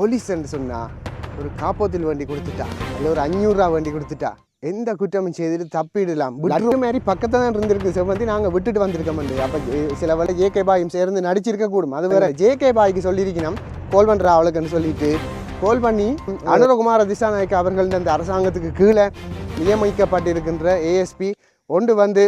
Police என்று சொன்னா ஒரு காப்போத்தில் வண்டி கொடுத்துட்டா இல்லை ஒரு அஞ்சூறுரூவா வண்டி கொடுத்துட்டா எந்த குற்றமும் செய்துட்டு தப்பிடலாம். விட்டு மாதிரி பக்கத்தில் தான் இருந்திருக்கு செவ்வந்தி நாங்கள் விட்டுட்டு வந்திருக்கோம் அப்போ சில வேளை ஜேகே பாயும் சேர்ந்து நடிச்சிருக்க கூடும். அது வேற ஜேகே பாய்க்கு சொல்லியிருக்கணும். கோல் பண்ணுற அவளுக்குன்னு சொல்லிட்டு கோல் பண்ணி அனுரகுமார திசாநாயக்க அவர்கள் அந்த அரசாங்கத்துக்கு கீழே நியமிக்கப்பட்டிருக்கின்ற ஏஎஸ்பி ஒன்று வந்து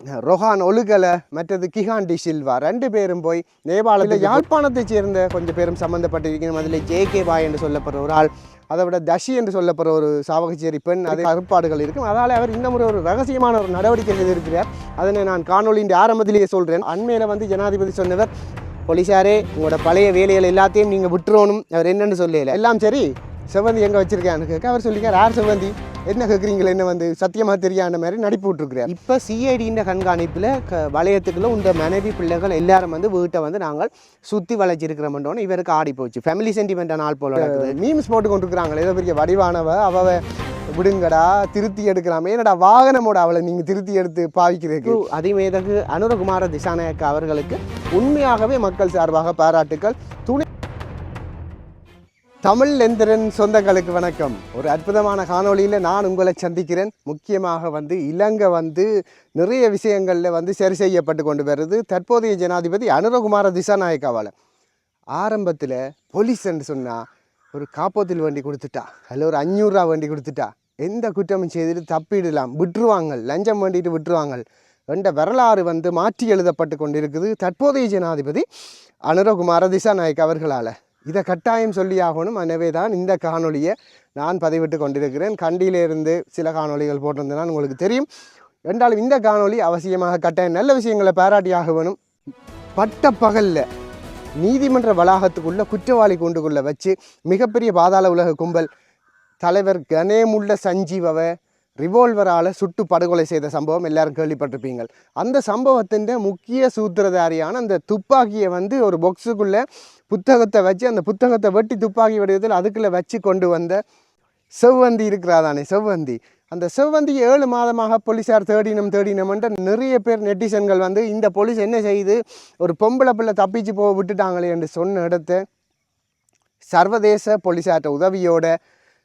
ரொஹான் ஒலுகல மற்றது கிஹான் டி சில்வா ரெண்டு பேரும் போய் நேபாளத்தில் யாழ்ப்பாணத்தைச் சேர்ந்த கொஞ்சம் பேரும் சம்பந்தப்பட்டிருக்கணும் அதில் ஜே கே பாய் என்று சொல்லப்படுற ஒரு ஆள் அதை விட தஷி என்று சொல்லப்படுற ஒரு சாவகச்சேரி பெண் அது கருப்பாடுகள் இருக்கும். அதனால் அவர் இந்த முறை ஒரு ரகசியமான ஒரு நடவடிக்கை செய்திருக்கிறார் அதனை நான் காணொலியின் ஆரம்பத்திலேயே சொல்கிறேன் அண்மையில் வந்து ஜனாதிபதி சொன்னவர் போலீஸாரே உங்களோட பழைய வேலைகள் எல்லாத்தையும் நீங்கள் விட்டுறணும். அவர் என்னன்னு சொல்லல. எல்லாம் சரி? செவ்வந்தி எங்கே வச்சிருக்கான்னு கேட்க அவர் சொல்லிக்கார் யார் செவ்வந்தி? என்ன கேட்குறீங்களா? என்ன வந்து சத்தியமாக தெரியாத மாதிரி நடிப்பு விட்டுருக்குறார். இப்போ சிஐடின்ற கண்காணிப்பில் க வளையத்துக்குள்ள உண்ட மனைவி பிள்ளைகள் எல்லாரும் வந்து வீட்டை வந்து நாங்கள் சுற்றி வளைச்சிருக்கிறோம்ன்றோன்னு இவருக்கு ஆடி போச்சு. ஃபேமிலி சென்டிமெண்ட் நாள் போல மீம்ஸ் போட்டு கொண்டிருக்கிறாங்களே ஏதோ பெரிய வடிவானவ அவ விடுங்கடா திருத்தி எடுக்கலாமே. என்னடா வாகனமோட அவளை நீங்கள் திருத்தி எடுத்து பாவிக்கிறதுக்கு? அதிமேதகு அனுரகுமார திசாநாயக்க அவர்களுக்கு உண்மையாகவே மக்கள் சார்பாக பாராட்டுக்கள். துணை தமிழ் எந்திரன் சொந்தங்களுக்கு வணக்கம். ஒரு அற்புதமான காணொளியில் நான் உங்களை சந்திக்கிறேன். முக்கியமாக வந்து இலங்கை வந்து நிறைய விஷயங்களில் வந்து சரி செய்யப்பட்டு கொண்டு வருது. தற்போதைய ஜனாதிபதி அனுரகுமார திசாநாயக்காவால் ஆரம்பத்தில் போலீஸ் என்று சொன்னால் ஒரு காப்போத்தில் வண்டி கொடுத்துட்டா. அதில் ஒரு அஞ்சூறுரூவா வண்டி கொடுத்துட்டா. எந்த குற்றமும் செய்துட்டு தப்பிடலாம். விட்டுருவாங்க. லஞ்சம் வேண்டிட்டு விட்டுருவாங்க. என்ற வரலாறு வந்து மாற்றி எழுதப்பட்டு கொண்டிருக்குது. தற்போதைய ஜனாதிபதி அனுரகுமார திசாநாயக் அவர்களால். இதை கட்டாயம் சொல்லி ஆகணும். எனவே தான் இந்த காணொலியை நான் பதிவிட்டு கொண்டிருக்கிறேன். கண்டியிலிருந்து சில காணொளிகள் போட்டிருந்தேன் உங்களுக்கு தெரியும். என்றாலும் இந்த காணொலி அவசியமாக கட்டாயம் நல்ல விஷயங்களை பாராட்டியாக வேணும் பட்ட பகலில் நீதிமன்ற வளாகத்துக்குள்ளே குற்றவாளி கூண்டுக்குள்ளே வச்சு மிகப்பெரிய பாதாள உலக கும்பல் தலைவர் கணேமுள்ள சஞ்சீவவை ரிவால்வரால் சுட்டு படுகொலை செய்த சம்பவம் எல்லாரும் கேள்விப்பட்டிருப்பீங்க அந்த சம்பவத்தின் முக்கிய சூத்திரதாரியான அந்த துப்பாக்கியை வந்து ஒரு பொக்ஸுக்குள்ளே புத்தகத்தை வச்சு அந்த புத்தகத்தை வெட்டி துப்பாக்கி வடிவத்தில் அதுக்குள்ளே வச்சு கொண்டு வந்த செவ்வந்தி இருக்கிறாதானே செவ்வந்தி. அந்த செவ்வந்தி ஏழு மாதமாக போலீஸார் தேடினம் தேடினம்ன்ற நிறைய பேர் நெட்டிசன்கள் வந்து இந்த போலீஸ் என்ன செய்யுது ஒரு பொம்பளை பிள்ளை தப்பிச்சு போக விட்டுட்டாங்களே என்று சொன்ன இடத்த சர்வதேச போலீஸார்ட்ட உதவியோட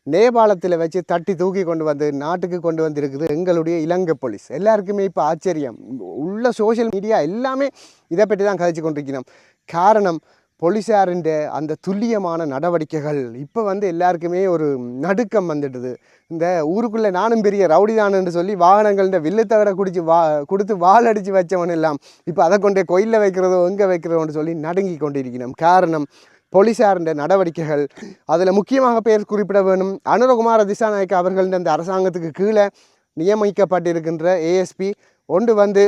நேபாளத்தில் வச்சு தட்டி தூக்கி கொண்டு வந்து நாட்டுக்கு கொண்டு வந்திருக்குது எங்களுடைய இலங்கை போலீஸ். எல்லாருக்குமே இப்போ ஆச்சரியம். உள்ள சோஷியல் மீடியா எல்லாமே இதை பற்றி தான் கதைச்சு கொண்டிருக்கிறோம். காரணம் போலீஸாரின் அந்த துல்லியமான நடவடிக்கைகள் இப்போ வந்து எல்லாருக்குமே ஒரு நடுக்கம் வந்துடுது. இந்த ஊருக்குள்ளே நானும் பெரிய ரவுடி தானுன்னு சொல்லி வாகனங்கள்ன்ற வில்லுத்தகடை குடிச்சு வா கொடுத்து வால் அடித்து வச்சவன் எல்லாம் இப்போ அதை கொண்டே கோயிலில் வைக்கிறதோ எங்கே வைக்கிறதோன்னு சொல்லி நடுங்கி கொண்டிருக்கிறோம். காரணம் போலீஸாரின் நடவடிக்கைகள். அதில் முக்கியமாக பெயர் குறிப்பிட வேணும். அனுரகுமார திசாநாயக்க அவர்கள் இந்த அரசாங்கத்துக்கு கீழே நியமிக்கப்பட்டிருக்கின்ற ஏஎஸ்பி ஒன்று வந்து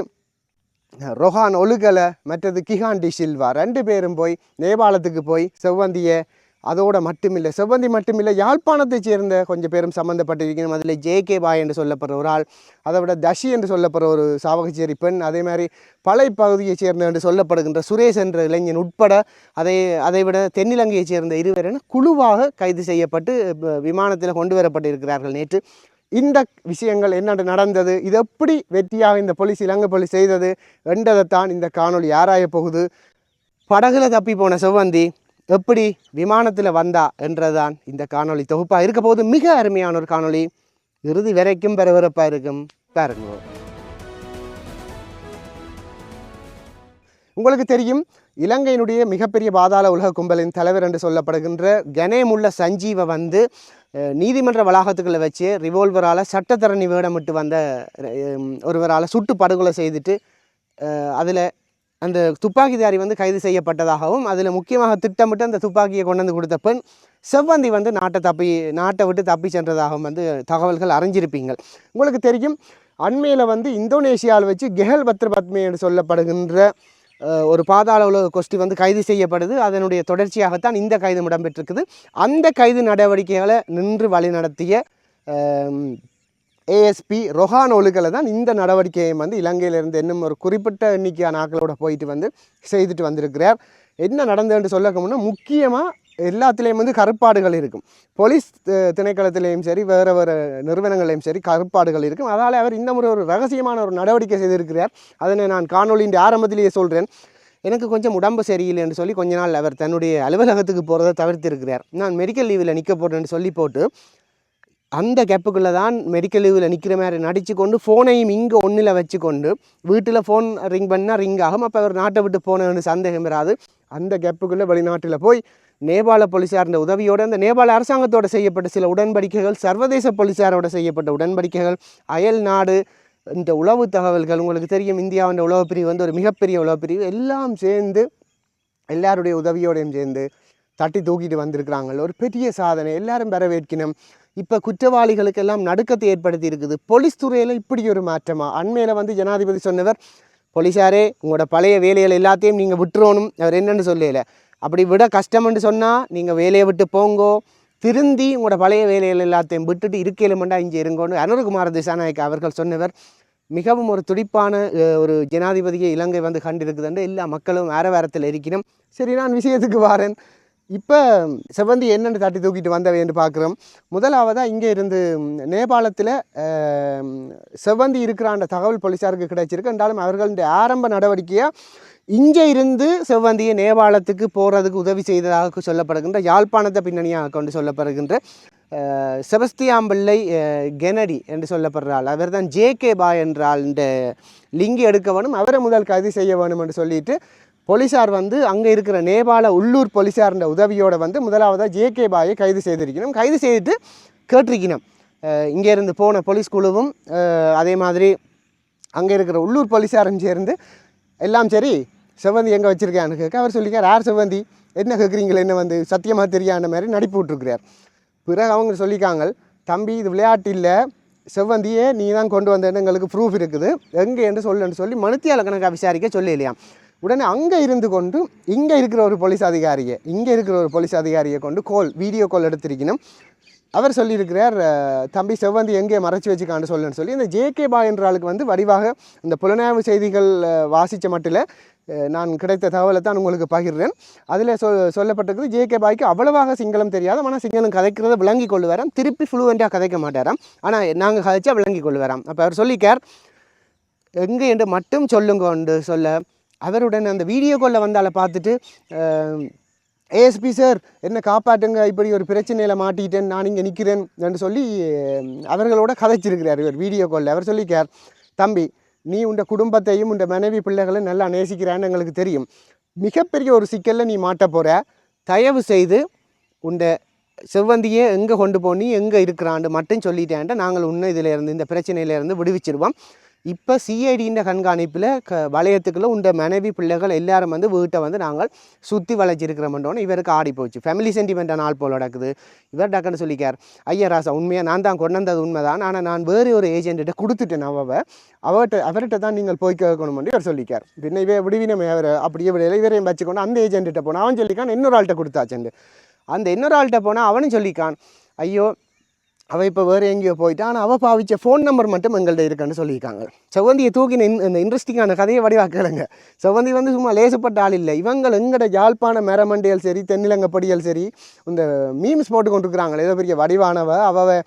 ரொஹான் ஒலுகல மற்றது கிஹாண்டி சில்வா ரெண்டு பேரும் போய் நேபாளத்துக்கு போய் செவ்வந்தியை அதோட மட்டுமில்லை செவ்வந்தி மட்டுமில்லை யாழ்ப்பாணத்தைச் சேர்ந்த கொஞ்சம் பேரும் சம்மந்தப்பட்டிருக்கணும் அதில் ஜே கே பாய் என்று சொல்லப்படுற ஒரு ஆள் அதை விட தஷி என்று சொல்லப்படுற ஒரு சாவகச்சேரி பெண் அதே மாதிரி பலை பகுதியைச் சேர்ந்த என்று சொல்லப்படுகின்ற சுரேஷ் என்ற இளைஞன் உட்பட அதை அதை விட தென்னிலங்கையைச் சேர்ந்த இருவர் என குழுவாக கைது செய்யப்பட்டு விமானத்தில் கொண்டு வரப்பட்டிருக்கிறார்கள் நேற்று. இந்த விஷயங்கள் என்ன நடந்தது? இது எப்படி வெற்றியாக இந்த போலீஸ் இலங்கை போலீஸ் செய்தது என்றதைத்தான் இந்த காணொளி ஆராய போகுது. படகுல தப்பி போன செவ்வந்தி எப்படி விமானத்தில் வந்தா என்றதான் இந்த காணொளி தொகுப்பாக இருக்க போது மிக அருமையான ஒரு காணொளி. இறுதி வரைக்கும் பரபரப்பாக இருக்கும். பாருங்க. உங்களுக்கு தெரியும் இலங்கையினுடைய மிகப்பெரிய பாதாள உலக கும்பலின் தலைவர் என்று சொல்லப்படுகின்ற கணேமுள்ள சஞ்சீவை வந்து நீதிமன்ற வளாகத்துக்குள்ளே வச்சு ரிவால்வரால் சட்டத்தரணி வேடமிட்டு வந்த ஒருவரால் சுட்டு படுகொலை செய்துட்டு அதில் அந்த துப்பாக்கிதாரி வந்து கைது செய்யப்பட்டதாகவும் அதில் முக்கியமாக திட்டமிட்டு அந்த துப்பாக்கியை கொண்டு வந்து கொடுத்த பெண் செவ்வந்தி வந்து நாட்டை தப்பி நாட்டை விட்டு தப்பி சென்றதாகவும் வந்து தகவல்கள் அறிஞ்சிருப்பீங்கள். உங்களுக்கு தெரியும் அண்மையில் வந்து இந்தோனேஷியாவில் வச்சு கெஹல் பத்ர பத்மே என்று சொல்லப்படுகின்ற ஒரு பாதாள உலக கொஸ்டி வந்து கைது செய்யப்படுது. அதனுடைய தொடர்ச்சியாகத்தான் இந்த கைது இடம்பெற்றிருக்குது. அந்த கைது நடவடிக்கைகளை நின்று வழிநடத்திய ஏஎஸ்பி ரொஹான் ஒழுகலை தான் இந்த நடவடிக்கையை வந்து இலங்கையிலிருந்து இன்னும் ஒரு குறிப்பிட்ட எண்ணிக்கையான ஆக்களோட போயிட்டு வந்து செய்துட்டு வந்திருக்கிறார். என்ன நடந்ததுன்னு சொல்லக்க முன்னா முக்கியமாக எல்லாத்துலேயும் வந்து கருப்பாடுகள் இருக்கும். போலீஸ் திணைக்களத்திலையும் சரி வேறு வேறு நிறுவனங்களையும் சரி கருப்பாடுகள் இருக்கும். அதனால் அவர் இந்த முறை ஒரு ரகசியமான ஒரு நடவடிக்கை செய்திருக்கிறார். அதனை நான் காணொலியின் ஆரம்பத்திலேயே சொல்கிறேன் எனக்கு கொஞ்சம் உடம்பு சரியில்லை என்று சொல்லி கொஞ்ச நாள் அவர் தன்னுடைய அலுவலகத்துக்கு போகிறத தவிர்த்திருக்கிறார். நான் மெடிக்கல் லீவில் நிற்க போகிறேன்னு சொல்லி போட்டு அந்த கேப்புக்குள்ளே தான் மெடிக்கல் லீவில் நிற்கிற மாதிரி நடித்து கொண்டு ஃபோனையும் இங்கே ஒன்றில் வச்சு கொண்டு வீட்டில் ஃபோன் ரிங் பண்ணால் ரிங் ஆகும். அப்போ அவர் நாட்டை விட்டு போனேன்னு சந்தேகம் வராது. அந்த கேப்புக்குள்ளே வெளிநாட்டில் போய் நேபாள போலீஸாரின் உதவியோடு அந்த நேபாள அரசாங்கத்தோடு செய்யப்பட்ட சில உடன்படிக்கைகள் சர்வதேச போலீஸாரோட செய்யப்பட்ட உடன்படிக்கைகள் அயல் நாடு இந்த உளவு தகவல்கள் உங்களுக்கு தெரியும் இந்தியாவின் உளவு பிரிவு வந்து ஒரு மிகப்பெரிய உளவு பிரிவு. எல்லாம் சேர்ந்து எல்லாருடைய உதவியோடையும் சேர்ந்து தட்டி தூக்கிட்டு வந்திருக்கிறாங்க. ஒரு பெரிய சாதனை. எல்லாரும் வரவேற்கணும் இப்போ குற்றவாளிகளுக்கெல்லாம் நடுக்கத்தை ஏற்படுத்தி இருக்குது போலீஸ் துறையில் இப்படி ஒரு மாற்றமாக அண்மையில் வந்து ஜனாதிபதி சொன்னவர் போலீஸாரே உங்களோட பழைய வேலைகள் எல்லாத்தையும் நீங்கள் விட்டுறணும். அவர் என்னென்னு சொல்லல. அப்படி விட கஷ்டம்னு சொன்னால் நீங்கள் வேலையை விட்டு போங்கோ. திருந்தி உங்களோட பழைய வேலைகள் எல்லாத்தையும் விட்டுட்டு இருக்கையிலுமெண்டா இங்கே இருங்கோன்னு அனுரகுமார திசாநாயக் அவர்கள் சொன்னவர் மிகவும் ஒரு துடிப்பான ஒரு ஜனாதிபதியை இலங்கை வந்து கண்டிருக்குதுன்னு எல்லா மக்களும் வேற வேறத்தில் இருக்கணும். சரி நான் விஷயத்துக்கு வாரேன். இப்போ செவ்வந்தி என்னென்னு தட்டி தூக்கிட்டு வந்தவைன்னு பார்க்குறோம். முதலாவதாக இங்கே இருந்து நேபாளத்தில் செவ்வந்தி இருக்கிறான்ற தகவல் போலீஸாருக்கு கிடைச்சிருக்கு. என்றாலும் அவர்களுடைய ஆரம்ப நடவடிக்கையாக இங்கே இருந்து செவ்வந்தியை நேபாளத்துக்கு போகிறதுக்கு உதவி செய்ததாக சொல்லப்படுகின்ற யாழ்ப்பாணத்தை பின்னணியாக கொண்டு சொல்லப்படுகின்ற செபஸ்தியாம்பிள்ளை பிள்ளை கெனடி என்று சொல்லப்படுற ஆள் அவர் தான் ஜே கே பாய் என்ற ஆள் இந்த லிங்கி எடுக்க வேணும் அவரை முதல் கைது செய்ய வேணும் என்று சொல்லிட்டு போலீஸார் வந்து அங்கே இருக்கிற நேபாள உள்ளூர் போலீஸார்ன்ற உதவியோடு வந்து முதலாவதாக ஜே கே பாயை கைது செய்திருக்கணும். கைது செய்துட்டு கேட்டிருக்கணும். இங்கேருந்து போன போலீஸ் குழுவும் அதே மாதிரி அங்கே இருக்கிற உள்ளூர் போலீஸாரும் சேர்ந்து எல்லாம் சரி செவ்வந்தி எங்கே வச்சுருக்கான்னு கேட்க அவர் சொல்லிக்கார் யார் செவ்வந்தி? என்ன கேட்குறீங்களே என்ன வந்து சத்தியமாக தெரியாத மாதிரி நடிப்பு விட்டுருக்கிறார். பிறகு அவங்க சொல்லிக்காங்க தம்பி இது விளையாட்டு இல்லை. செவ்வந்தியே நீ தான் கொண்டு வந்தேன்னு எங்களுக்கு ப்ரூஃப் இருக்குது. எங்கே என்று சொல்லுன்னு சொல்லி மனுத்தியால கணக்காக விசாரிக்க சொல்லலையாம் உடனே அங்கே இருந்து கொண்டு இங்கே இருக்கிற ஒரு போலீஸ் அதிகாரியை இங்கே இருக்கிற ஒரு போலீஸ் அதிகாரியை கொண்டு கோல் வீடியோ கால் எடுத்திருக்கணும். அவர் சொல்லியிருக்கிறார் தம்பி செவ்வந்தி எங்கே மறைச்சி வச்சுக்கான்னு சொல்லுன்னு சொல்லி. இந்த ஜேகே பாய் என்ற ஆளுக்கு வந்து வடிவாக இந்த புலனாய்வு செய்திகள் வாசித்த மட்டில் நான் கிடைத்த தகவலை தான் உங்களுக்கு பகிர்றேன். அதில் சொ சொல்லப்பட்டிருக்குது ஜேகே பாய்க்கு அவ்வளவாக சிங்களம் தெரியாது ஆனால் சிங்களம் கதைக்கிறத விளங்கி கொள்ளுவாராம். திருப்பி ஃப்ளூவெண்ட்டாக கதைக்க மாட்டாராம். ஆனால் நாங்கள் கதைச்சா விளங்கி கொள்ளுவாராம். அப்போ அவர் சொல்லிக்கார் எங்கே என்று மட்டும் சொல்லுங்கன்னு சொல்ல அவருடன் அந்த வீடியோ காலில் வந்தால பார்த்துட்டு ஏஎஸ்பி சார் என்ன காப்பாற்றுங்க இப்படி ஒரு பிரச்சனையில் மாட்டிக்கிட்டேன். நான் இங்கே நிற்கிறேன் என்று சொல்லி அவர்களோட கதைச்சிருக்கிறார் இவர் வீடியோ காலில் அவர் சொல்லிக்கார் தம்பி நீ உண்ட குடும்பத்தையும் உண்ட மனைவி பிள்ளைகளை நல்லா நேசிக்கிறான்னு எங்களுக்கு தெரியும். மிகப்பெரிய ஒரு சிக்கலில் நீ மாட்ட போகிற தயவு செய்து உண்ட செவ்வந்தியை எங்கே கொண்டு போனி எங்கே இருக்கிறான்னு மட்டும் சொல்லிட்டேன்ட்டு நாங்கள் உன்னை இதிலேருந்து இந்த பிரச்சனையிலேருந்து விடுவிச்சிருவோம். இப்போ சிஐடின்ற கண்காணிப்பில் க வளையத்துக்குள்ளே உண்ட மனைவி பிள்ளைகள் எல்லாரும் வந்து வீட்டை வந்து நாங்கள் சுற்றி வளைச்சிருக்கிறோம்ன்றோன்னு இவருக்கு ஆடி போச்சு. ஃபேமிலி சென்டிமெண்ட்டான ஆள் போல் நடக்குது. இவர் டக்குன்னு சொல்லிக்கார் ஐயா ராசா உண்மையாக நான் தான் கொண்டு வந்தது உண்மைதான். ஆனால் நான் வேறு ஒரு ஏஜென்ட்டை கொடுத்துட்டேன் அவவை அவர்கிட்ட அவர்கிட்ட தான் நீங்கள் போய் கேட்கணும்னு இவர் சொல்லிக்கார். பின்ன இவ விடுவினமே அவர். அப்படியே விடையில இவரையும் வச்சுக்கொண்டு அந்த ஏஜென்ட்டை போனால் அவன் சொல்லிக்கான் இன்னொரு ஆள்கிட்ட கொடுத்தாச்சுண்டு. அந்த இன்னொரு ஆள்கிட்ட போனால் அவனும் சொல்லிக்கான் ஐயோ அவள் இப்போ வேறு எங்கேயோ போயிட்டா ஆனால் அவள் பாவிச்ச ஃபோன் நம்பர் மட்டும் எங்கள்கிட்ட இருக்குன்னு சொல்லியிருக்காங்க. செவ்வந்தியை தூக்கின இந்த- இந்த இன்ட்ரெஸ்டிங்கான கதையை வடிவாக்கலைங்க செவ்வந்தி வந்து சும்மா லேசுப்பட்ட ஆள் இல்லை. இவங்கள் எங்கட யாழ்ப்பாண மரமண்டியல் சரி தென்னிலங்கப்படியல் சரி இந்த மீம்ஸ் போட்டு கொண்டிருக்கிறாங்களே ஏதோ பெரிய வடிவானவ அவ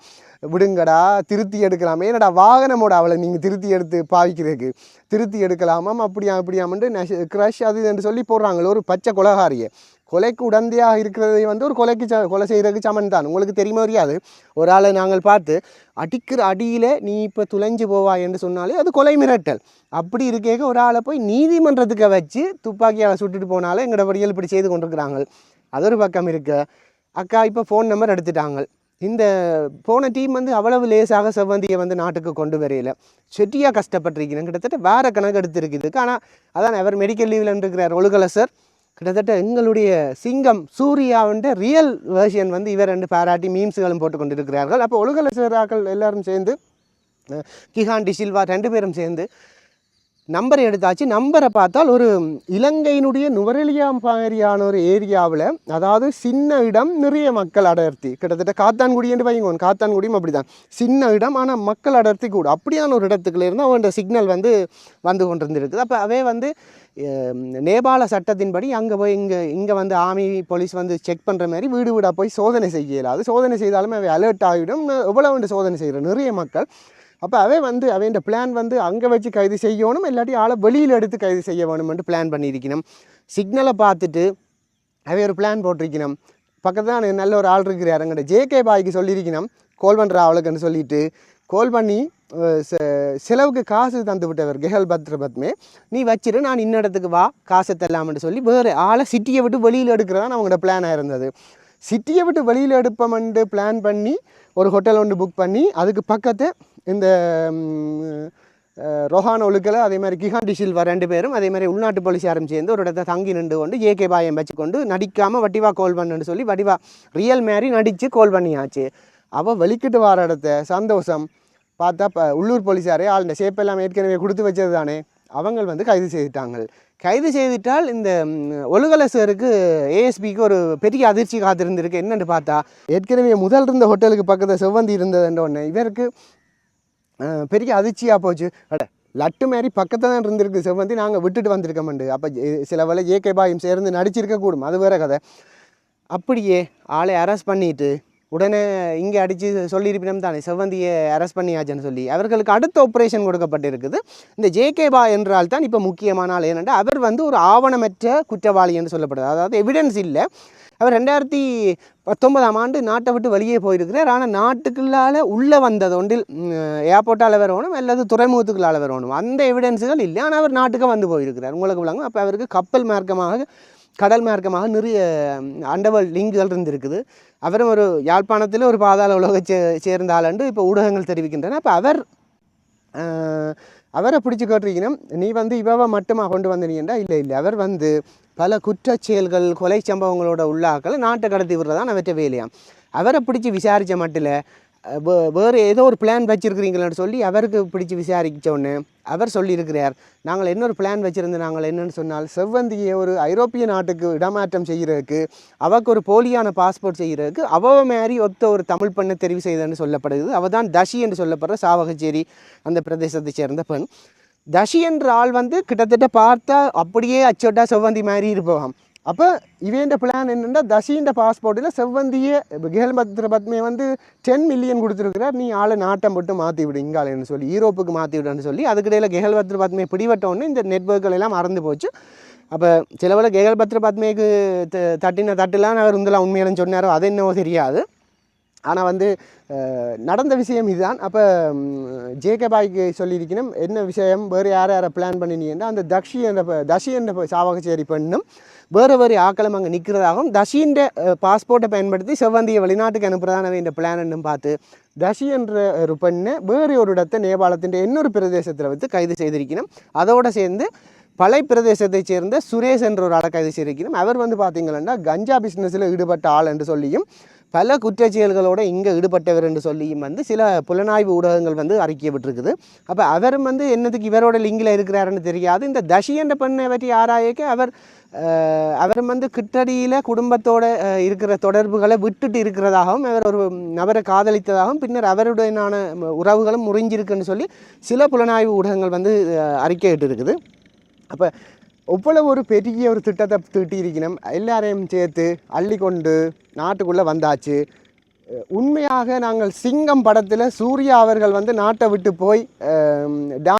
விடுங்கடா திருத்தி எடுக்கலாமே. என்னடா வாகனமோட அவளை நீங்கள் திருத்தி எடுத்து பாவிக்கிறதுக்கு? திருத்தி எடுக்கலாமாம் அப்படியா அப்படியாமன்ட்டு க்ரஷ் அது என்று சொல்லி போடுறாங்களோ ஒரு பச்சை கொலகாரியை கொலைக்கு உடந்தையாக இருக்கிறதை வந்து ஒரு கொலைக்கு ச கொலை செய்கிறதுக்கு சமன் தான். உங்களுக்கு தெரியுமா தெரியாது. ஒரு ஆளை நாங்கள் பார்த்து அடிக்கிற அடியில் நீ இப்போ துளைஞ்சு போவா என்று சொன்னாலே அது கொலை மிரட்டல். அப்படி இருக்கேக்க ஒரு ஆளை போய் நீதிமன்றத்துக்கு வச்சு துப்பாக்கியால் சுட்டுட்டு போனாலும் எங்களோட படிகள் இப்படி செய்து கொண்டிருக்கிறாங்க. அது ஒரு பக்கம் இருக்கு. அக்கா இப்போ ஃபோன் நம்பர் எடுத்துட்டாங்க. இந்த போன டீம் வந்து அவ்வளவு லேசாக செவ்வந்தியை வந்து நாட்டுக்கு கொண்டு வரையில. செட்டியாக கஷ்டப்பட்டிருக்கிறேன். கிட்டத்தட்ட வேற கணக்கு எடுத்திருக்குது. ஆனால் அதான் அவர் மெடிக்கல் லீவில் இருக்கிறார் ஒழுகலை சார். கிட்டத்தட்ட எங்களுடைய சிங்கம் சூர்யாவுண்ட ரியல் வேர்ஷன் வந்து இவர் ரெண்டு பாராட்டி மீம்ஸுகளும் போட்டு இருக்கிறார்கள் அப்போ ஒழுகலை சாராக்கள் எல்லாரும் சேர்ந்து அஹ், கிஹான் டிசில்வா ரெண்டு பேரும் சேர்ந்து நம்பரை எடுத்தாச்சு. நம்பரை பார்த்தால் ஒரு இலங்கையினுடைய நுவரெலியாம் மாதிரியான ஒரு ஏரியாவில் அதாவது சின்ன இடம் நிறைய மக்கள் அடர்த்தி. கிட்டத்தட்ட காத்தான்குடி என்று வைங்க காத்தான்குடியும் அப்படி தான் சின்ன இடம் ஆனால் மக்கள் அடர்த்தி கூட. அப்படியான ஒரு இடத்துக்குள்ள இருந்து அவன் சிக்னல் வந்து வந்து கொண்டிருந்துருக்குது. அப்போ அவே வந்து நேபாள சட்டத்தின்படி அங்கே போய் இங்கே இங்கே வந்து ஆர்மி போலீஸ் வந்து செக் பண்ணுற மாதிரி வீடு வீடாக போய் சோதனை செய்ய இயலாது சோதனை செய்தாலுமே அவை அலர்ட் ஆகிடும் எவ்வளோ வந்து சோதனை செய்கிற நிறைய மக்கள் அப்போ அவை வந்து அவன் பிளான் வந்து அங்கே வச்சு கைது செய்யணும் இல்லாட்டி ஆளை வெளியில் எடுத்து கைது செய்ய வேணும்னு பிளான் பண்ணியிருக்கணும். சிக்னலை பார்த்துட்டு அவை ஒரு பிளான் போட்டிருக்கணும். பக்கத்தில் நல்ல ஒரு ஆள் இருக்கிறார். அங்கிட்ட ஜேகே பாய்க்கு சொல்லியிருக்கணும். கோல் பண்ணுற அவளுக்குன்னு சொல்லிட்டு. கோல் பண்ணி செலவுக்கு காசு தந்து விட்டவர் கெஹல் பத்ர பத்மே நீ வச்சிரு நான் இன்ன இடத்துக்கு வா காசை தரலாம்னு சொல்லி வேறு ஆளை சிட்டியை விட்டு வெளியில் எடுக்கிறதான் அவங்களோட பிளானாக இருந்தது. சிட்டியை விட்டு வெளியில் எடுப்பமெண்டு பிளான் பண்ணி ஒரு ஹோட்டல் ஒன்று புக் பண்ணி அதுக்கு பக்கத்தை இந்த ம், ரொஹான் ஒழுக்கலை அதே மாதிரி கிஹாண்டி சில்வா ரெண்டு பேரும் அதே மாதிரி உள்நாட்டு போலீஸாரும் சேர்ந்து ஒரு இடத்த தங்கி நின்று கொண்டு ஏகே பாயம் வச்சுக்கொண்டு நடிக்காமல் வட்டிவா கோல் பண்ணுன்னு சொல்லி வடிவா ரியல் மாதிரி நடித்து கோல் பண்ணியாச்சு. அவள் வெளிக்கிட்டு வர இடத்த சந்தோஷம் பார்த்தா இப்போ உள்ளூர் போலீஸாரே ஆளுண்ட சேப்பெல்லாம் ஏற்கனவே கொடுத்து வச்சது தானே அவங்க வந்து கைது செய்துட்டாங்க. கைது செய்துட்டால் இந்த ஒழுகலை சாருக்கு ஏஎஸ்பிக்கு ஒரு பெரிய அதிர்ச்சி காத்திருந்திருக்கு. என்னென்னு பார்த்தா ஏற்கனவே முதல் இருந்த ஹோட்டலுக்கு பக்கத்தில் செவ்வந்தி இருந்ததுன்ற ஒன்று இவருக்கு பெரிய அதிர்ச்சியாக போச்சு. அட லட்டு மாரி பக்கத்தில் தான் இருந்திருக்கு செவ்வந்தி. நாங்கள் விட்டுட்டு வந்திருக்கோம்ண்டு அப்போ சில வேலை ஏகே பாயும் சேர்ந்து நடிச்சிருக்க கூடும். அது வேற கதை. அப்படியே ஆளை அரெஸ்ட் பண்ணிட்டு உடனே இங்கே அடித்து சொல்லியிருப்பினம் தானே செவ்வந்தியை அரெஸ்ட் பண்ணியாச்சுன்னு சொல்லி. அவர்களுக்கு அடுத்த ஆப்ரேஷன் கொடுக்கப்பட்டிருக்குது. இந்த ஜேகே பா என்றால் தான் இப்போ முக்கியமான ஆள். ஏனென்றால் அவர் வந்து ஒரு ஆவணமற்ற குற்றவாளி என்று சொல்லப்படுது. அதாவது எவிடன்ஸ் இல்லை. அவர் ரெண்டாயிரத்தி பத்தொன்பதாம் ஆண்டு நாட்டை விட்டு வெளியே போயிருக்கிறார். ஆனால் நாட்டுக்குள்ளால் உள்ளே வந்தது ஒன்றில் ஏர்போர்ட்டால் வரணும் அல்லது துறைமுகத்துக்குள்ளால் வரணும் அந்த எவிடன்ஸுகள் இல்லை. ஆனால் அவர் நாட்டுக்கு வந்து போயிருக்கிறார். உங்களுக்கு விளங்கும். அப்போ அவருக்கு கப்பல் மார்க்கமாக கடல் மார்க்கமாக நிறைய அண்டவர் லிங்குகள் இருந்திருக்குது. அவரும் ஒரு யாழ்ப்பாணத்தில் ஒரு பாதாள உலக சே சேர்ந்த ஆளுண்டு இப்போ ஊடகங்கள் தெரிவிக்கின்றன. அப்போ அவர் அவரை பிடிச்சி கேட்டிருக்கணும் நீ வந்து இவவை மட்டுமா கொண்டு வந்தீங்கன்னா இல்லை இல்லை. அவர் வந்து பல குற்றச் செயல்கள் கொலை சம்பவங்களோட உள்ளாக்களை நாட்டை கடத்தி விடுறதான் அவற்ற வேலையாம். அவரை பிடிச்சி விசாரித்த மட்டில் வேறு ஏதோ ஒரு பிளான் வச்சிருக்கிறீங்களான்னு சொல்லி அவருக்கு பிடிச்சி விசாரித்தோன்னு அவர் சொல்லியிருக்கிறார். நாங்கள் இன்னொரு பிளான் வச்சுருந்து நாங்கள் என்னென்னு சொன்னால் செவ்வந்தியை ஒரு ஐரோப்பிய நாட்டுக்கு இடமாற்றம் செய்கிறதுக்கு அவக்கு ஒரு போலியான பாஸ்போர்ட் செய்கிறதுக்கு அவ மாதிரி ஒத்த ஒரு தமிழ் பெண்ணை தெரிவு செய்தன்னு சொல்லப்படுது அவ தான் தஷி என்று சொல்லப்படுற சாவகச்சேரி அந்த பிரதேசத்தை சேர்ந்த பெண். தஷி என்ற ஆள் வந்து கிட்டத்தட்ட பார்த்தா அப்படியே அச்சோட்டா செவ்வந்தி மாதிரி இருப்பவாம் அப்போ இவேண்ட பிளான் என்னென்னா தசீண்ட பாஸ்போர்ட்டில் செவ்வந்திய கேல்பத்ர பத்மே வந்து டென் மில்லியன் கொடுத்துருக்கிறார். நீ ஆளை நாட்டம் மட்டும் மாற்றி விடு இங்காலன்னு சொல்லி யூரோப்புக்கு மாற்றி விடுன்னு சொல்லி அதுக்கிடையில் கேகல்பத்ர பத்மே பிடிவட்டோன்னு இந்த நெட்ஒர்க்குகள் எல்லாம் மறந்து போச்சு. அப்போ சிலவில் கேகல்பத்ர பத்மேக்கு த- தட்டின தட்டுலாம் அவர் உந்தெல்லாம் உண்மையிலன்னு சொன்னாரோ அது என்னவோ தெரியாது. ஆனால் வந்து நடந்த விஷயம் இதுதான். அப்போ ஜேகே பாய்க்கு சொல்லியிருக்கணும் என்ன விஷயம் வேறு யார் யாரை பிளான் பண்ணினீங்கன்னா அந்த தக்ஷி என்ற தஷி என்ற சாவகச்சேரி பெண்ணும் வேறு வேறு ஆக்களும் அங்கே நிற்கிறதாகவும் தஷின்ற பாஸ்போர்ட்டை பயன்படுத்தி செவ்வந்தியை வெளிநாட்டுக்கு அனுப்புறதான இந்த பிளான் என்னும் பார்த்து தஷி என்ற ஒரு பெண்ணை வேறு ஒரு இடத்தை நேபாளத்தின் இன்னொரு பிரதேசத்தில் வைத்து கைது செய்திருக்கணும். அதோடு சேர்ந்து பலை பிரதேசத்தைச் சேர்ந்த சுரேஷ் என்ற ஒரு ஆளை செய்திருக்கிறோம் அவர் வந்து பார்த்தீங்கன்னா கஞ்சா பிஸ்னஸில் ஈடுபட்ட ஆள் என்று சொல்லியும் பல குற்றச்செயல்களோடு இங்கே ஈடுபட்டவர் என்று சொல்லியும் வந்து சில புலனாய்வு ஊடகங்கள் வந்து அறிக்கை விட்டுருக்குது. அப்போ அவரும் வந்து என்னத்துக்கு இவரோட லிங்கில் இருக்கிறாருன்னு தெரியாது. இந்த தஷி என்ற பெண்ணை பற்றி ஆராயக்க அவர் அவர் அவரும் வந்து கிட்டடியில் குடும்பத்தோட இருக்கிற தொடர்புகளை விட்டுட்டு இருக்கிறதாகவும் அவர் ஒரு நபரை காதலித்ததாகவும் பின்னர் அவருடனான உறவுகளும் முறிஞ்சிருக்குன்னு சொல்லி சில புலனாய்வு ஊடகங்கள் வந்து அறிக்கையிட்டு இருக்குது அப்போ இவ்வளவு ஒரு பெரிய ஒரு திட்டத்தை தீட்டியிருக்கணும். எல்லாரையும் சேர்த்து அள்ளி கொண்டு நாட்டுக்குள்ளே வந்தாச்சு. உண்மையாக நாங்கள் சிங்கம் படத்தில் சூர்யா அவர்கள் வந்து நாட்டை விட்டு போய் டா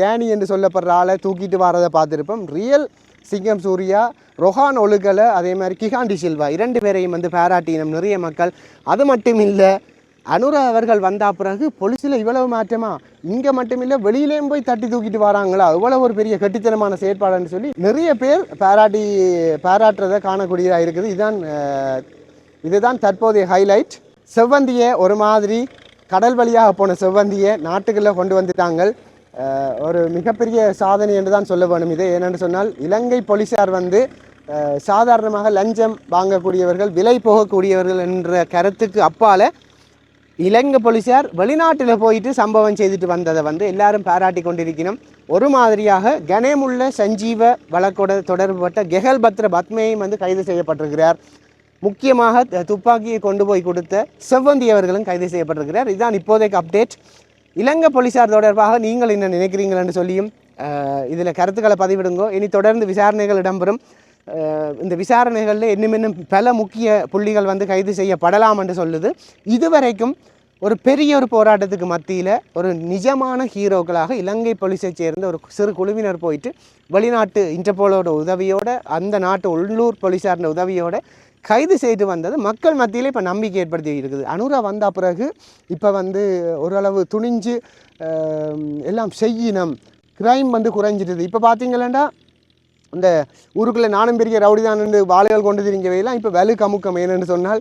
டேனி என்று சொல்லப்படுற ஆளை தூக்கிட்டு வரதை பார்த்துருப்போம். ரியல் சிங்கம் சூர்யா ரொஹான் ஒழுகலை அதே மாதிரி கிகாண்டி சில்வா இரண்டு பேரையும் வந்து பாராட்டினம். நிறைய மக்கள். அது மட்டும் இல்லை அனுரா அவர்கள் வந்த பிறகு பொலிசில் இவ்வளவு மாற்றமா? இங்கே மட்டுமில்லை வெளியிலேயும் போய் தட்டி தூக்கிட்டு வராங்களா? அவ்வளோ ஒரு பெரிய கட்டித்தனமான செயற்பாடுன்னு சொல்லி நிறைய பேர் பாராட்டி பாராட்டுறதை காணக்கூடியதாக இருக்குது. இதுதான் இதுதான் தற்போதைய ஹைலைட் செவ்வந்தியை ஒரு மாதிரி கடல் வழியாக போன செவ்வந்தியை நாட்டுக்குள்ளே கொண்டு வந்துட்டாங்க ஒரு மிகப்பெரிய சாதனை என்று தான் சொல்ல வேணும் இது. ஏனென்று சொன்னால் இலங்கை போலீஸார் வந்து சாதாரணமாக லஞ்சம் வாங்கக்கூடியவர்கள் விலை போகக்கூடியவர்கள் என்ற கருத்துக்கு அப்பால் இலங்கை போலீசார் வெளிநாட்டில் போயிட்டு சம்பவம் செய்துட்டு வந்ததை வந்து எல்லாரும் பாராட்டி கொண்டிருக்கணும். ஒரு மாதிரியாக கணேமுள்ள சஞ்சீவ வழக்கோட தொடர்புபட்ட கெஹல் பத்ர பத்மேயும் வந்து கைது செய்யப்பட்டிருக்கிறார். முக்கியமாக துப்பாக்கியை கொண்டு போய் கொடுத்த செவ்வந்தி அவர்களும் கைது செய்யப்பட்டிருக்கிறார். இதுதான் இப்போதைக்கு அப்டேட் இலங்கை போலீசார் தொடர்பாக நீங்கள் என்ன நினைக்கிறீங்கள்னு சொல்லியும் இதில் கருத்துக்களை பதிவிடுங்கோ. இனி தொடர்ந்து விசாரணைகள் இடம்பெறும். இந்த விசாரணைகளில் இன்னும் இன்னும் பல முக்கிய புள்ளிகள் வந்து கைது செய்யப்படலாம் என்று சொல்லுது. இதுவரைக்கும் ஒரு பெரிய ஒரு போராட்டத்துக்கு மத்தியில் ஒரு நிஜமான ஹீரோக்களாக இலங்கை போலீஸை சேர்ந்த ஒரு சிறு குழுவினர் போயிட்டு வெளிநாட்டு இன்டர்போலோட உதவியோட அந்த நாட்டு உள்ளூர் போலீஸாரின் உதவியோட கைது செய்து வந்தது. மக்கள் மத்தியில் இப்போ நம்பிக்கை ஏற்படுத்தி இருக்குது. அனுரா வந்த பிறகு இப்போ வந்து ஓரளவு துணிஞ்சு எல்லாம் செய்யினம். கிரைம் வந்து குறைஞ்சிடுது இப்போ பார்த்தீங்களேண்டா இந்த ஊருக்குள்ளே நானும் பெரிய ரவுடி தான் வாழைகள் கொண்டு திரிஞ்சவையெல்லாம் இப்போ வலு கமுக்கம் ஏன்னு சொன்னால்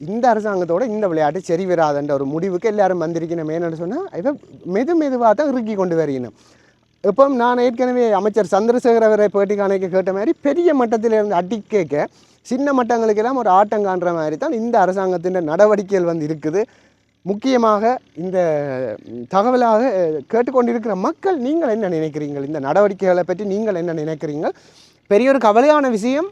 இந்த அரசாங்கத்தோட இந்த விளையாட்டு சரி வராதுன்ற ஒரு முடிவுக்கு எல்லாரும் வந்திருக்கணும் ஏன்னு சொன்னால் இதை மெது மெதுவாக தான் இறுக்கி கொண்டு வரணும் இப்போ நான் ஏற்கனவே அமைச்சர் சந்திரசேகர் அவரை பேட்டி காணிக்க கேட்ட மாதிரி பெரிய மட்டத்தில் இருந்து அடி கேட்க சின்ன மட்டங்களுக்கெல்லாம் ஒரு ஆட்டம் காண்ற மாதிரி தான் இந்த அரசாங்கத்தின் நடவடிக்கைகள் வந்து இருக்குது. முக்கியமாக இந்த தகவலாக கேட்டுக்கொண்டிருக்கிற மக்கள் நீங்கள் என்ன நினைக்கிறீங்கள்? இந்த நடவடிக்கைகளை பற்றி நீங்கள் என்ன நினைக்கிறீங்கள்? பெரிய ஒரு கவலையான விஷயம்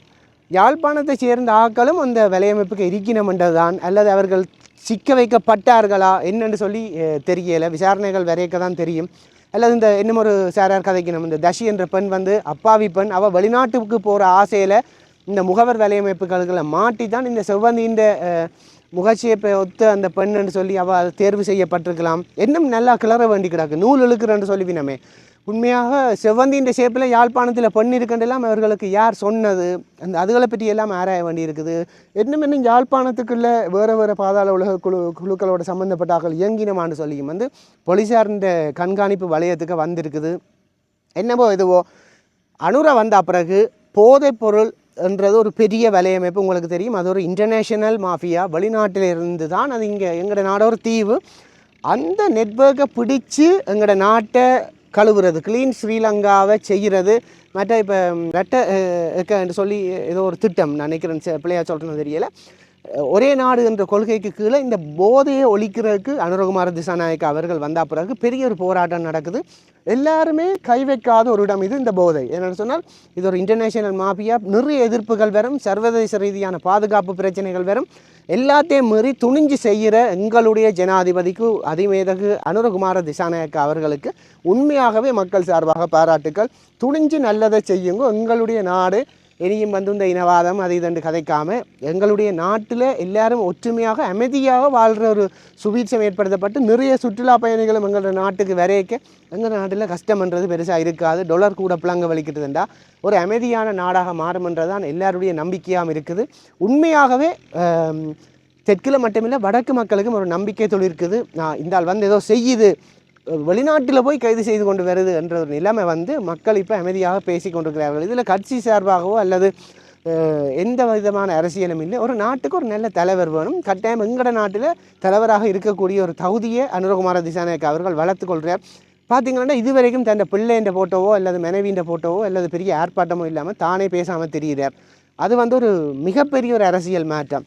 யாழ்ப்பாணத்தை சேர்ந்த ஆக்களும் அந்த வலையமைப்புக்கு இருக்கினமென்றதுதான் அல்லது அவர்கள் சிக்க வைக்கப்பட்டார்களா என்னென்று சொல்லி தெரியலை. விசாரணைகள் வரைக்க தான் தெரியும். அல்லது இந்த இன்னும் ஒரு சாரார் கதைக்கணும் இந்த தஷி என்ற பெண் வந்து அப்பாவி பெண் அவள் வெளிநாட்டுக்கு போகிற ஆசையில் இந்த முகவர் வலையமைப்புகளை மாட்டி தான் இந்த செவ்வந்தியின் முகச்சியப்பை ஒத்த அந்த பெண்ணுன்னு சொல்லி அவள் தேர்வு செய்யப்பட்டிருக்கலாம். இன்னும் நல்லா கிளற வேண்டி கிடக்கு நூல் இழுக்கிறன்னு சொல்லிவினமே. உண்மையாக செவ்வந்தியின் ஷேப்பில் யாழ்ப்பாணத்தில் பெண் இருக்கண்டெல்லாம் அவர்களுக்கு யார் சொன்னது? அந்த அதுகளை பற்றி எல்லாம் ஆராய வேண்டி இருக்குது இன்னும் இன்னும் யாழ்ப்பாணத்துக்குள்ள வேறு வேறு பாதாள உலக குழு குழுக்களோட சம்மந்தப்பட்டார்கள் இயங்கினமான்னு சொல்லியும் வந்து போலீஸார்ன்ற கண்காணிப்பு வளையத்துக்கு வந்திருக்குது. என்னவோ இதுவோ. அனுரா வந்த பிறகு போதைப்பொருள் என்றது ஒரு பெரிய வலையமைப்பு உங்களுக்கு தெரியும். அது ஒரு இன்டர்நேஷனல் மாஃபியா வெளிநாட்டில் இருந்து தான் அது இங்கே எங்களோட நாட ஒரு தீவு. அந்த நெட்வொர்க்கை பிடிச்சி எங்களோட நாட்டை கழுவுறது க்ளீன் ஸ்ரீலங்காவை செய்கிறது மற்ற இப்போ ரெட்ட சொல்லி ஏதோ ஒரு திட்டம் நான் நினைக்கிறேன் பிள்ளையா சொல்கிறேன்னு தெரியலை. ஒரே நாடு என்ற கொள்கைக்கு கீழே இந்த போதையை ஒழிக்கிறதுக்கு அனுரகுமார திசாநாயக்க அவர்கள் வந்த பிறகு பெரிய ஒரு போராட்டம் நடக்குது. எல்லாருமே கை வைக்காத ஒரு இடம் இது இந்த போதை. என்னென்னு சொன்னால் இது ஒரு இன்டர்நேஷனல் மாஃபியா நிறைய எதிர்ப்புகள் வரும் சர்வதேச ரீதியான பாதுகாப்பு பிரச்சனைகள் வரும். எல்லாத்தையும் மீறி துணிஞ்சு செய்கிற எங்களுடைய ஜனாதிபதிக்கு அதிமேதகு அனுரகுமார திசாநாயக்க அவர்களுக்கு உண்மையாகவே மக்கள் சார்பாக பாராட்டுக்கள். துணிஞ்சு நல்லதை செய்யுங்க எங்களுடைய நாடு இனியும் வந்து இந்த இனவாதம் அது இதென்று கதைக்காமல் எங்களுடைய நாட்டில் எல்லாரும் ஒற்றுமையாக அமைதியாக வாழ்கிற ஒரு சுபீட்சம் ஏற்படுத்தப்பட்டு நிறைய சுற்றுலா பயணிகளும் எங்களோட நாட்டுக்கு வரைக்க எங்கள் நாட்டில் கஷ்டம்ன்றது பெருசாக இருக்காது. டொலர் கூட பிளங்க வலிக்கிட்டுதுண்டா ஒரு அமைதியான நாடாக மாறும்ன்றதான் எல்லாருடைய நம்பிக்கையாகவும் இருக்குது. உண்மையாகவே தெற்கில் மட்டுமில்லை வடக்கு மக்களுக்கும் ஒரு நம்பிக்கை தொழில் இருக்குது நான் இந்தால் வந்து ஏதோ செய்யுது. வெளிநாட்டில் போய் கைது செய்து கொண்டு வருது என்ற ஒரு நிலைமை வந்து மக்கள் இப்போ அமைதியாக பேசி கொண்டிருக்கிறார்கள். இதில் கட்சி சார்பாகவோ அல்லது எந்த விதமான அரசியலும் இல்லை. ஒரு நாட்டுக்கு ஒரு நல்ல தலைவர் வேணும். கட்டாயம் எங்கட நாட்டில் தலைவராக இருக்கக்கூடிய ஒரு தகுதியை அனுரகுமார திசாநாயக் அவர்கள் வளர்த்து கொள்கிறார் பார்த்தீங்கன்னா இதுவரைக்கும் தன் பிள்ளைன்ற ஃபோட்டோவோ அல்லது மனைவின்ற ஃபோட்டோவோ அல்லது பெரிய ஆர்ப்பாட்டமோ இல்லாமல் தானே பேசாமல் தெரிகிறார் அது வந்து ஒரு மிகப்பெரிய ஒரு அரசியல் மாற்றம்.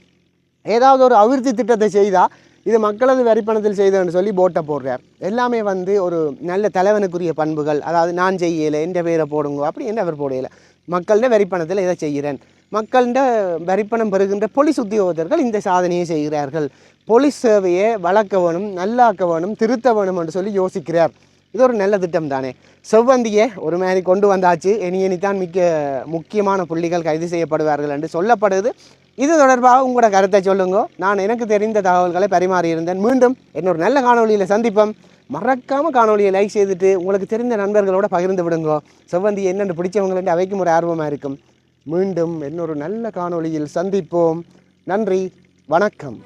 ஏதாவது ஒரு அபிவிருத்தி திட்டத்தை செய்தால் இது மக்களது வரிப்பணத்தில் செய்தன்னு சொல்லி போட்டை போடுறார். எல்லாமே வந்து ஒரு நல்ல தலைவனுக்குரிய பண்புகள். அதாவது நான் செய்யலை எந்த பேரை போடுங்க அப்படி என்ன அவர் போடையில மக்கள்கிட்ட வரிப்பணத்தில் இதை செய்கிறேன்? மக்கள்கிட்ட வரிப்பணம் பெறுகின்ற போலீஸ் உத்தியோகத்தர்கள் இந்த சாதனையை செய்கிறார்கள். போலீஸ் சேவையை வளர்க்க வேணும் நல்லாக்க வேணும் திருத்த வேணும் என்று சொல்லி யோசிக்கிறார். இது ஒரு நல்ல திட்டம் தானே செவ்வந்தியை ஒரு மாதிரி கொண்டு வந்தாச்சு. இனி இனித்தான் மிக்க முக்கியமான புள்ளிகள் கைது செய்யப்படுவார்கள் என்று சொல்லப்படுது. இது தொடர்பாக உங்களோட கருத்தை சொல்லுங்க. நான் எனக்கு தெரிந்த தகவல்களை பரிமாறியிருந்தேன் மீண்டும் இன்னொரு நல்ல காணொளியில் சந்திப்போம். மறக்காமல் காணொலியை லைக் செய்துட்டு உங்களுக்கு தெரிந்த நண்பர்களோட பகிர்ந்து விடுங்க. செவ்வந்தி என்னென்று பிடிச்சவங்களே அவைக்கும் ஒரு ஆர்வமாக இருக்கும். மீண்டும் இன்னொரு நல்ல காணொளியில் சந்திப்போம். நன்றி. வணக்கம்.